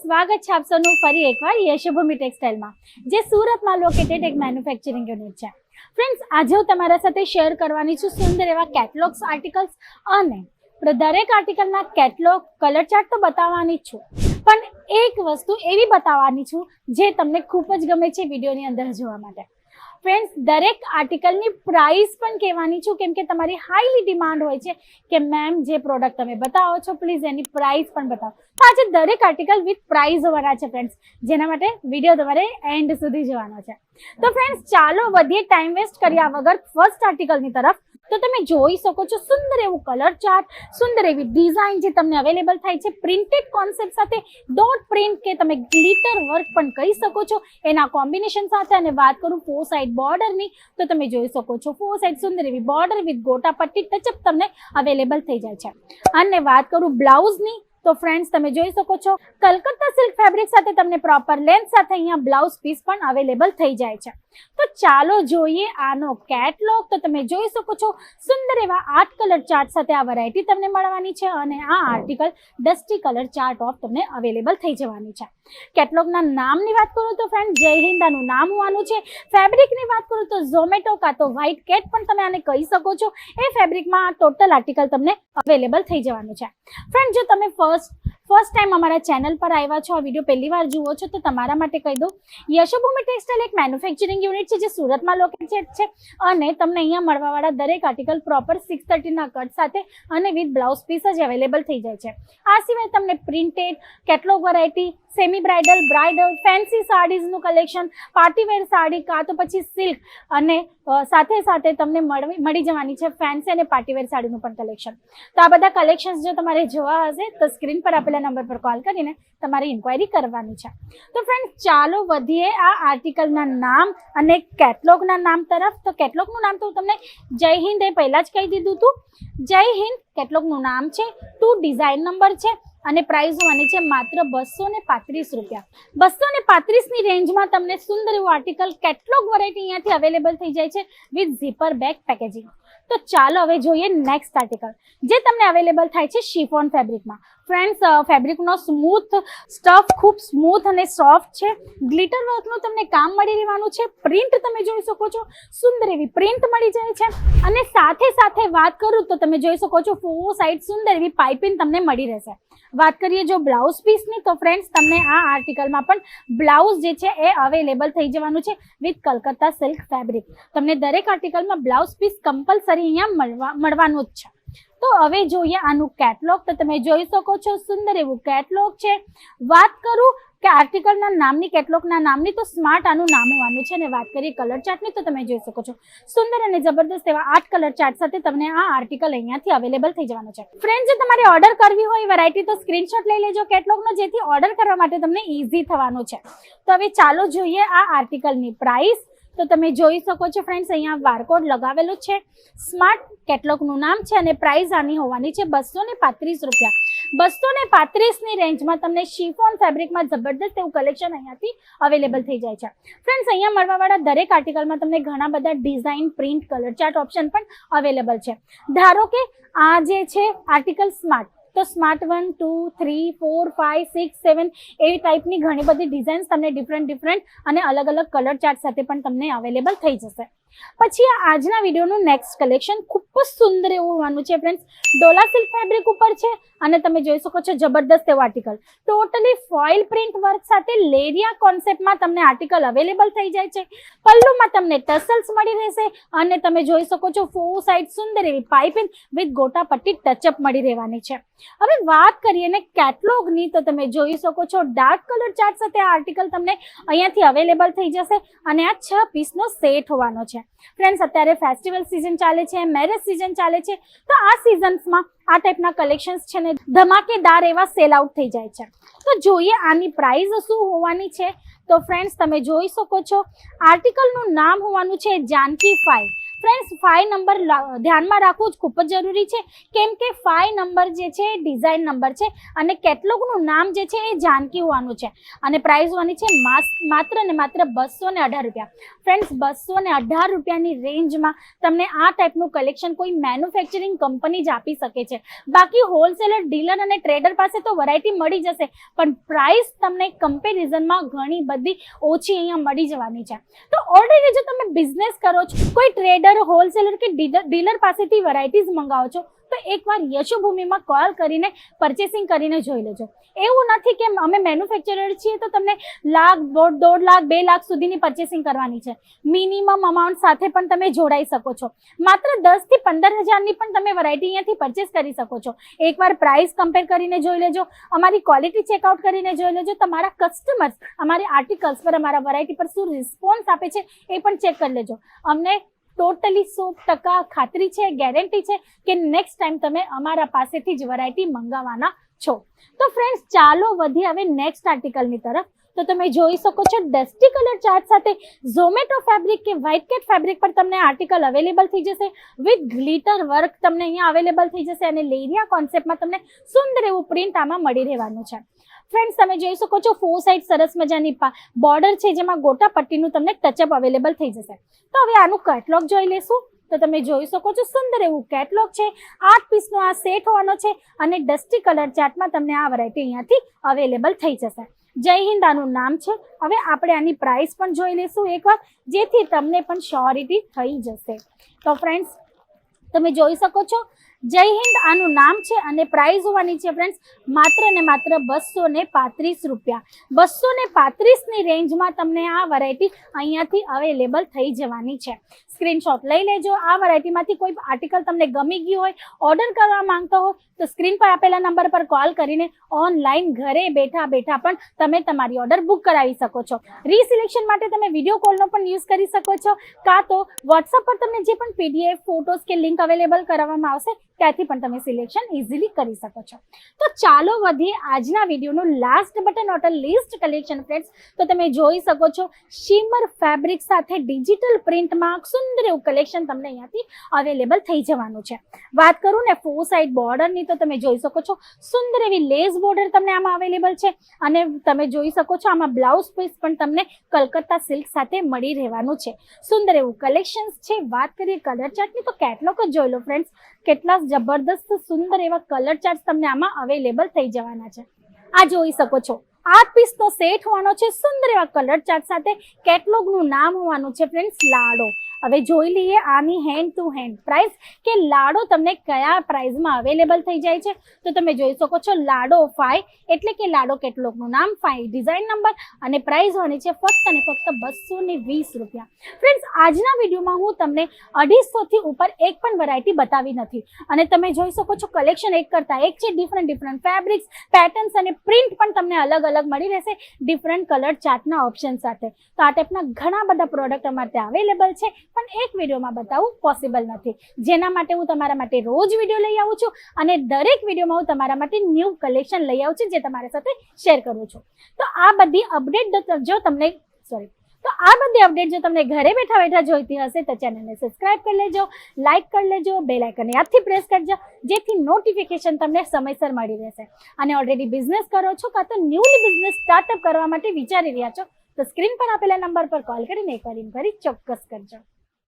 સ્વાગત છે આપ સૌનું ફરી એકવાર યશભૂમિ ટેક્સટાઇલમાં, જે સુરતમાં લોકેટેડ એક મેન્યુફેક્ચરિંગ યુનિટ છે. ફ્રેન્ડ્સ આજે હું તમારા સાથે શેર કરવાની છું સુંદર એવા કેટલોગ્સ આર્ટિકલ્સ અને દરેક આર્ટિકલના કેટલોગ કલર ચાર્ટ તો બતાવવાની જ છું. પણ એક વસ્તુ એવી બતાવવાની છું જે તમને ખૂબ જ ગમે છે વિડીયોની અંદર જોવા માટે. ફ્રેન્ડ્સ દરેક આર્ટિકલની પ્રાઇસ પણ કહેવાની છું, કેમ કે તમારી હાઈલી ડિમાન્ડ હોય છે કે મેમ જે પ્રોડક્ટ તમે બતાવો છો પ્લીઝ એની પ્રાઇસ પણ બતાવો. તો આજે દરેક આર્ટિકલ વિથ પ્રાઇસ હોવાના છે ફ્રેન્ડ્સ જેના માટે વીડિયો તમારે એન્ડ સુધી જોવાનો છે. તો ફ્રેન્ડ્સ ચાલો વધીએ ટાઈમ વેસ્ટ કર્યા વગર ફર્સ્ટ આર્ટિકલની તરફ. તો તમે જોઈ શકો છો સુંદર એવું કલર ચાર્ટ સુંદર એવી ડિઝાઇન જે તમને અવેલેબલ થાય છે. પ્રિન્ટેડ કોન્સેપ્ટ સાથે ડોટ પ્રિન્ટ કે તમે ગ્લિટર વર્ક પણ કહી શકો છો. એના કોમ્બિનેશન સાથે અને વાત કરું ફોર સાઇડ બોર્ડરની તો તમે જોઈ શકો છો ફોર સાઇડ સુંદર એવી બોર્ડર વિથ ગોટા પટ્ટી ટચઅપ તમને અવેલેબલ થઈ જાય છે. અને વાત કરું બ્લાઉઝની તો ફ્રેન્ડ્સ તમે જોઈ શકો છો, કલકત્તા સિલ્ક ફેબ્રિક સાથે તમને પ્રોપર લેન્થ સાથે અહીંયા બ્લાઉઝ પીસ પણ અવેલેબલ થઈ જાય છે. તો ચાલો જોઈએ આનો કેટલોગ તો તમે જોઈ શકો છો, સુંદર એવા આર્ટ કલર ચાર્ટ સાથે આ વેરાયટી તમને મળવાની છે અને આ article dusty colour chart of તમને અવેલેબલ થઈ જવાની છે. કેટલોગના નામની વાત કરું તો ફ્રેન્ડ જય હિન્દ નામ હોવાનું છે. ફેબ્રિકની વાત કરું તો ઝોમેટો કાં તો વ્હાઇટ કેટ પણ તમે આને કહી શકો છો. એ ફેબ્રિકમાં આ ટોટલ આર્ટિકલ તમને અવેલેબલ થઈ જવાનું છે. ફ્રેન્ડ જો તમે ફર્સ્ટ ફર્સ્ટ ટાઈમ અમારા ચેનલ પર આવ્યા છો, આ વીડિયો પહેલી વાર જુઓ છો, તો તમારા માટે કહી દઉં, યશોભૂમિ ટેક્સટાઇલ એક મેન્યુફેક્ચરિંગ યુનિટ છે, જે સુરતમાં લોકેટેડ છે અને તમને અહીંયા મળવાવાળા દરેક આર્ટિકલ પ્રોપર સિક્સ થર્ટીના કટ સાથે અને વિથ બ્લાઉઝ પીસ જ અવેલેબલ થઈ જાય છે. આ સિવાય તમને printed catalogue variety semi bridal bridal fancy સાડીઝનું collection partywear sari કાં તો પછી સિલ્ક અને સાથે સાથે તમને મળી જવાની છે ફેન્સી અને પાર્ટીવેર સાડીનું પણ કલેક્શન તો આ બધા કલેક્શન્સ જો તમારે જોવા હશે, તો સ્ક્રીન પર આપેલા નંબર પર કોલ કરીને તમારી ઇન્ક્વાયરી કરવાની છે. તો ફ્રેન્ડ ચાલો વધીએ આ આર્ટિકલના નામ અને કેટલોગના નામ તરફ. તો કેટલોગનું નામ તો તમને જય હિન્દ એ પહેલાં જ કહી દીધું હતું જય હિન્દ કેટલોગનું નામ છે ટુ ડિઝાઇન નંબર છે. અને પ્રાઇસ હોવાની છે માત્ર બસો ને પાંત્રીસ રૂપિયા. બસો ને પાંત્રીસની રેન્જમાં તમને સુંદર એવું આર્ટિકલ કેટલોગ વેરાયટી અહીંયાથી અવેલેબલ થઈ જાય છે વિથ ઝીપર બેગ પેકેજિંગ તો ચાલો હવે જોઈએ નેક્સ્ટ આર્ટિકલ જે તમને અવેલેબલ થાય છે શિફોન ફેબ્રિકમાં ફ્રેન્ડ્સ ફેબ્રિકનો સ્મૂથ સ્ટફ ખૂબ સ્મૂથ અને સોફ્ટ છે. ગ્લિટર વર્કનું તમને કામ મળી રહેવાનું છે. પ્રિન્ટ તમે જોઈ શકો છો. સુંદર એવી પ્રિન્ટ મળી જાય છે. અને સાથે સાથે વાત કરું તો તમે જોઈ શકો છો ફોર સાઈડ સુંદર એવી પાઇપિંગ તમને મળી રહેશે. વાત કરીએ જો બ્લાઉઝ પીસની તો ફ્રેન્ડ્સ તમને આ આર્ટિકલમાં પણ બ્લાઉઝ જે છે એ અવેલેબલ થઈ જવાનું છે વિથ કલકત્તા સિલ્ક ફેબ્રિક તમને દરેક આર્ટિકલમાં બ્લાઉઝ પીસ કમ્પલસરી અહીંયા મળવા, મળવાનું જ છે. તો હવે જોઈએ આનું કેટલોગ તો તમે જોઈ શકો છો, સુંદર એવું કેટલોગ છે. વાત કરું કે આર્ટિકલના નામની કેટલોગના નામની, તો સ્માર્ટ આનું નામ હોવાનું છે. અને વાત કરીએ કલર ચાર્ટની તો તમે જોઈ શકો છો. સુંદર અને જબરદસ્ત એવા આઠ કલર ચાર્ટ સાથે તમને આ આર્ટિકલ અહીંયાથી અવેલેબલ થઈ જવાનો છે. ફ્રેન્ડ જો તમારે ઓર્ડર કરવી હોય વેરાયટી તો સ્ક્રીનશોટ લઈ લેજો કેટલોગનો જેથી ઓર્ડર કરવા માટે તમને ઇઝી થવાનું છે. તો હવે ચાલો જોઈએ આ આર્ટિકલની પ્રાઇસ તો તમે જોઈ શકો છો ફ્રેન્ડ્સ અહીંયા બારકોડ લગાવેલું છે. સ્માર્ટ કેટલોગનું નામ છે અને પ્રાઇસ આની હોવાની છે બસો ને પાંત્રીસ રૂપિયા. બસો ને પાંત્રીસની રેન્જમાં તમને શિફોન ફેબ્રિકમાં જબરદસ્ત એવું કલેક્શન અહીંયાથી અવેલેબલ થઈ જાય છે. ફ્રેન્ડ્સ અહીંયા મળવાવાળા દરેક આર્ટિકલમાં તમને ઘણા બધા design print colour chart option પણ અવેલેબલ છે. ધારો કે આ જે છે આર્ટિકલ સ્માર્ટ તો smart one two three four five six seven એવી ટાઈપની ઘણી બધી ડિઝાઇન્સ તમને ડિફરન્ટ ડિફરન્ટ અને અલગ અલગ કલર ચાર્ટ સાથે પણ તમને અવેલેબલ થઈ જશે. પછી આજના વિડીયોનું નેક્સ્ટ કલેક્શન ખૂબ જ સુંદર એવું હોવાનું છે ફ્રેન્ડ્સ ડોલા સિલ્ક ફેબ્રિક ઉપર છે અને તમે જોઈ શકો છો જબરદસ્ત એવો article totally foil print work સાથે લેરિયા કોન્સેપ્ટમાં તમને આર્ટિકલ અવેલેબલ થઈ જાય છે. પલ્લુમાં તમને ટસલ્સ મળી રહેશે અને તમે જોઈ શકો છો ફોર સાઇડ સુંદર એવી પાઇપિંગ વિથ ગોટા પટ્ટી ટચઅપ મળી રહેવાની છે. હવે વાત કરીએ ને કેટલોગની તો તમે જોઈ શકો છો ડાર્ક કલર ચાર્ટ સાથે આ આર્ટિકલ તમને અહીંયાથી અવેલેબલ થઈ જશે અને આ છ પીસનો સેટ હોવાનો છે. ફ્રેન્ડ્સ અત્યારે ફેસ્ટિવલ સિઝન ચાલે છે મેરેજ સિઝન ચાલે છે, તો આ સિઝન્સમાં આ ટાઈપના કલેક્શન્સ છે ને ધમાકેદાર એવા સેલ આઉટ થઈ જાય છે. તો જોઈએ આની પ્રાઇસ શું હોવાની છે. તો ફ્રેન્ડ્સ તમે જોઈ શકો છો આર્ટિકલનું નામ હોવાનું છે Janki five friends five number ધ્યાનમાં રાખવું જ ખૂબ જ જરૂરી છે. કેમ કે ફાઈવ નંબર જે છે, એ ડિઝાઇન નંબર છે અને કેટલોગનું નામ જે છે, એ જાનકી હોવાનું છે. અને પ્રાઇસ હોવાની છે માત્ર ને માત્ર બસો ને અઢાર રૂપિયા. ફ્રેન્ડ્સ બસો ને અઢાર રૂપિયાની રેન્જમાં તમને આ ટાઈપનું કલેક્શન કોઈ મેન્યુફેક્ચરિંગ કંપની જ આપી શકે છે. બાકી હોલસેલર ડીલર અને ટ્રેડર પાસે તો વેરાયટી મળી જશે, પણ પ્રાઇસ તમને કમ્પેરિઝનમાં ઘણી બધી ઓછી અહીંયા મળી જવાની છે. તો ઓલરેડી જો તમે બિઝનેસ કરો છો, કોઈ ટ્રેડર હોલસેલર કે ડીલર પાસેથી વેરાયટીઝ મંગાવો છો, તો એકવાર યશોભૂમિમાં કોલ કરીને પરચેસિંગ કરીને જોઈ લેજો. એવું નથી કે અમે મેન્યુફેક્ચરર છીએ તો તમને લાખ, દોઢ દોઢ લાખ, બે લાખ સુધીની પરચેસિંગ કરવાની છે. મિનિમમ અમાઉન્ટ સાથે પણ તમે જોડાઈ શકો છો. માત્ર દસથી પંદર હજારની પણ તમે વેરાયટી અહીંયાથી પરચેસ કરી શકો છો. એકવાર પ્રાઇસ કમ્પેર કરીને જોઈ લેજો, અમારી ક્વોલિટી ચેકઆઉટ કરીને જોઈ લેજો, તમારા કસ્ટમર્સ અમારી આર્ટિકલ્સ પર અમારા વેરાયટી પર શું રિસ્પોન્સ આપે છે એ પણ ચેક કરી લેજો. અમને ટોટલી સો ટકા ખાતરી છે, ગેરંટી છે કે નેક્સ્ટ ટાઈમ તમે અમારા પાસેથી જ વેરાયટી મંગાવવાના છો. તો ફ્રેન્ડ્સ ચાલો વધીએ હવે નેક્સ્ટ આર્ટિકલની તરફ. તો તમે જોઈ શકો છો ડસ્ટી કલર ચાર્ટ સાથે ઝોમેટો ફેબ્રિક કે વ્હાઇટ કેટ ફેબ્રિક પર તમને આર્ટિકલ અવેલેબલ થઈ જશે. વિથ ગ્લિટર વર્ક તમને અહીંયા અવેલેબલ થઈ જશે અને લેરિયા કોન્સેપ્ટમાં તમને સુંદર એવું પ્રિન્ટ આમાં મળી રહેવાનું છે. ફ્રેન્ડ્સ તમે જોઈ શકો છો ફોર સાઈડ સરસ મજાની બોર્ડર છે જેમાં ગોટા પટ્ટીનું તમને ટચઅપ અવેલેબલ થઈ જશે. તો હવે આનું કેટલોગ જોઈ લેશું તો તમે જોઈ શકો છો, સુંદર એવું કેટલોગ છે. આઠ પીસનો આ સેટ હોવાનો છે અને ડસ્ટી કલર ચાર્ટમાં તમને આ વેરાયટી અહીંયાથી અવેલેબલ થઈ જશે. જય હિન્દ, આનું નામ છે. હવે આપણે આની પ્રાઇસ પણ જોઈ લઈશું એકવાર, જેથી તમને પણ શ્યોરિટી થઈ જશે. તો ફ્રેન્ડ્સ તમે જોઈ શકો છો જય હિન્દ, આનું નામ છે અને પ્રાઇસ હોવાની છે ફ્રેન્ડ્સ માત્ર ને માત્ર બસો ને પાંત્રીસ રૂપિયા. બસો ને પાંત્રીસની રેન્જમાં તમને આ વેરાયટી અહીંયાથી અવેલેબલ થઈ જવાની છે. સ્ક્રીનશોટ લઈ લેજો. આ વેરાયટીમાંથી કોઈ આર્ટિકલ તમને ગમી ગયું હોય ઓર્ડર કરવા માંગતો હો, તો સ્ક્રીન પર આપેલા નંબર પર કોલ કરીને ઓનલાઈન ઘરે બેઠા બેઠા પણ તમે તમારી ઓર્ડર બુક કરાવી શકો છો. રીસિલેક્શન માટે તમે વીડિયો કોલનો પણ યુઝ કરી શકો છો, કાં તો વોટ્સઅપ પર તમને જે પણ પીડીએફ ફોટોસ કે લિંક અવેલેબલ કરાવવામાં આવશે ત્યાંથી પણ તમે સિલેક્શન ઇઝીલી કરી શકો છો. તો ચાલો વધીએ આજના વિડીયોનું લાસ્ટ બટન હોટલ લિસ્ટ કલેક્શન ફ્રેન્ડ્સ તો તમે જોઈ શકો છો શિમર ફેબ્રિક સાથે ડિજિટલ પ્રિન્ટમાં સુંદર એવું કલેક્શન તમને અહીંયાથી અવેલેબલ થઈ જવાનું છે. વાત કરું ને ફોર સાઇડ બોર્ડરની તો તમે જોઈ શકો છો, સુંદર એવી લેસ બોર્ડર તમને આમાં અવેલેબલ છે. અને તમે જોઈ શકો છો, આમાં બ્લાઉઝ પીસ પણ તમને કલકત્તા સિલ્ક સાથે મળી રહેવાનું છે. સુંદર એવું કલેક્શન્સ છે. વાત કરીએ કલર ચાર્ટની તો કેટલોક જ જોઈ લો ફ્રેન્ડ્સ કેટલા જબરદસ્ત સુંદર એવા કલર ચાર્ટ તમને આમાં અવેલેબલ થઈ જવાના છે. આ જોઈ શકો છો. આઠ પીસનો સેટ હોવાનો છે, સુંદર એવા કલર ચાર્ટ સાથે કેટલોગનું નામ હોવાનું છે ફ્રેન્ડ્સ લાડો. હવે જોઈ લઈએ આની હેન્ડ ટુ હેન્ડ પ્રાઇસ કે લાડો તમને કયા પ્રાઇસમાં અવેલેબલ થઈ જાય છે. તો તમે જોઈ શકો છો, લાડો ફાઈવ એટલે કે લાડો કેટલોગનું નામ ફાઈવ ડિઝાઇન નંબર અને પ્રાઇસ હોવાની છે ફક્ત અને ફક્ત બસો ને વીસ રૂપિયા. ફ્રેન્ડ્સ આજના વિડીયોમાં હું તમને અઢીસોથી ઉપર એક પણ વેરાયટી બતાવી નથી. અને તમે જોઈ શકો છો કલેક્શન એક કરતાં એક છે ડિફરન્ટ ડિફરન્ટ ફેબ્રિક્સ પેટર્ન્સ અને પ્રિન્ટ પણ તમને અલગ અલગ મળી રહેશે ડિફરન્ટ કલર ચાર્ટના ઓપ્શન સાથે. તો આ ટાઈપના ઘણા બધા પ્રોડક્ટ અમારે ત્યાં અવેલેબલ છે, પણ એક વિડીયોમાં બતાવવું પોસિબલ નથી. જેના માટે હું તમારા માટે રોજ વીડિયો લઈ આવું છું અને દરેક વિડીયોમાં હું તમારા માટે ન્યૂ કલેક્શન લઈ આવું છું જે તમારા સાથે શેર કરું છું. તો આ બધી અપડેટ જો તમને સોરી તો આ બધી અપડેટ જો તમને ઘરે બેઠા બેઠા જોઈતી હશે તો ચેનલને સબસ્ક્રાઇબ કરી લેજો લાઇક કરી લેજો બે લાઇકને યાદથી પ્રેસ કરજો, જેથી નોટિફિકેશન તમને સમયસર મળી રહેશે. અને ઓલરેડી બિઝનેસ કરો છો કાં તો ન્યૂલી બિઝનેસ સ્ટાર્ટઅપ કરવા માટે વિચારી રહ્યા છો, તો સ્ક્રીન પર આપેલા નંબર પર કોલ કરીને એકવાર ઇન્ક્વાયરી ચોક્કસ કરજો.